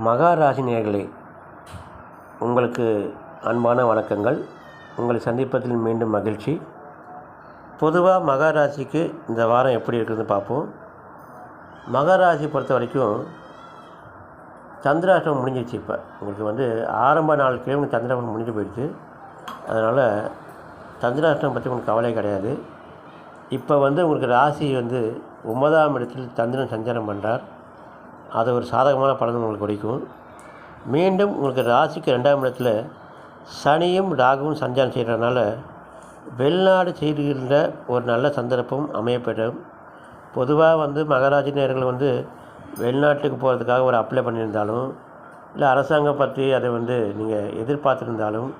மகாராசி நேயர்களே உங்களுக்கு அன்பான வணக்கங்கள். உங்களை சந்திப்பதில் மீண்டும் மகிழ்ச்சி. பொதுவாக மகாராசிக்கு இந்த வாரம் எப்படி இருக்குதுன்னு பார்ப்போம். மகாராசி பொறுத்த வரைக்கும் சந்திராஷ்டம் முடிஞ்சிச்சு இப்போ. உங்களுக்கு வந்து ஆரம்ப நாள் கிழமை சந்திராஷ்டமம் முடிஞ்சு போயிடுச்சு. அதனால் சந்திராஷ்டம் பற்றி உங்களுக்கு கவலை கிடையாது. இப்போ வந்து உங்களுக்கு ராசி வந்து ஒன்பதாம் இடத்தில் சந்திரன் சஞ்சாரம் பண்ணுறார் அது ஒரு சாதகமான பலன் உங்களுக்கு கிடைக்கும். மீண்டும் உங்களுக்கு ராசிக்கு ரெண்டாம் இடத்துல சனியும் ராகுவும் சஞ்சாரம் செய்கிறதுனால வெளிநாடு செய்கின்ற ஒரு நல்ல சந்தர்ப்பம் அமையப்பெறும். பொதுவாக வந்து மகாராஜ நேர்கள் வந்து வெளிநாட்டுக்கு போகிறதுக்காக ஒரு அப்ளை பண்ணியிருந்தாலும் இல்லை அரசாங்கம் பற்றி அதை வந்து நீங்கள் எதிர்பார்த்துருந்தாலும்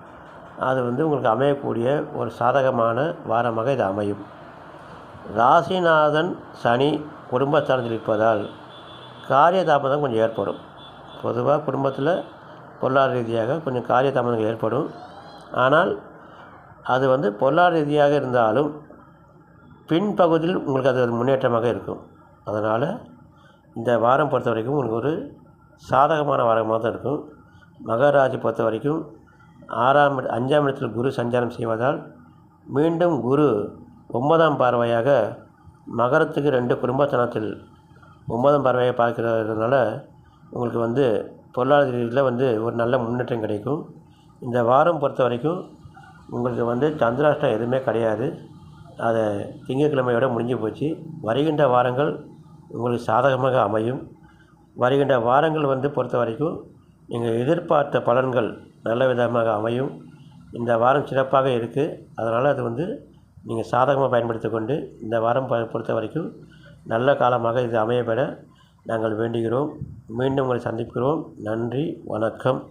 அது வந்து உங்களுக்கு அமையக்கூடிய ஒரு சாதகமான வாரமாக இது அமையும். ராசிநாதன் சனி குடும்பஸ்தானத்தில் இருப்பதால் காரிய தாமதம் கொஞ்சம் ஏற்படும். பொதுவாக குடும்பத்தில் பொருளாதார ரீதியாக கொஞ்சம் காரிய தாமதங்கள் ஏற்படும். ஆனால் அது வந்து பொருளாதார ரீதியாக இருந்தாலும் பின்பகுதியில் உங்களுக்கு அது ஒரு முன்னேற்றமாக இருக்கும். அதனால் இந்த வாரம் பொறுத்த வரைக்கும் உங்களுக்கு ஒரு சாதகமான வாரமாக தான் இருக்கும். மகராஜி பொறுத்த வரைக்கும் ஆறாம் அஞ்சாம் இடத்தில் குரு சஞ்சாரம் செய்வதால் மீண்டும் குரு ஒன்பதாம் பார்வையாக மகரத்துக்கு ரெண்டு குடும்பத்தனத்தில் ஒன்பதாம் பறவையை பார்க்கறதுனால உங்களுக்கு வந்து பொருளாதார ரீதியில் வந்து ஒரு நல்ல முன்னேற்றம் கிடைக்கும். இந்த வாரம் பொறுத்த வரைக்கும் உங்களுக்கு வந்து சந்திராஷ்டம் எதுவுமே கிடையாது. அதை திங்கட்கிழமையோட முடிஞ்சு போச்சு. வருகின்ற வாரங்கள் உங்களுக்கு சாதகமாக அமையும். வருகின்ற வாரங்கள் வந்து பொறுத்த வரைக்கும் நீங்கள் எதிர்பார்த்த பலன்கள் நல்ல விதமாக அமையும். இந்த வாரம் சிறப்பாக இருக்குது அதனால் அது வந்து நீங்கள் சாதகமாக பயன்படுத்தி கொண்டு இந்த வாரம் ப பொறுத்த வரைக்கும் நல்ல காலமாக இது அமையப்பெற நாங்கள் வேண்டுகிறோம். மீண்டும் உங்களை சந்திக்கிறோம். நன்றி வணக்கம்.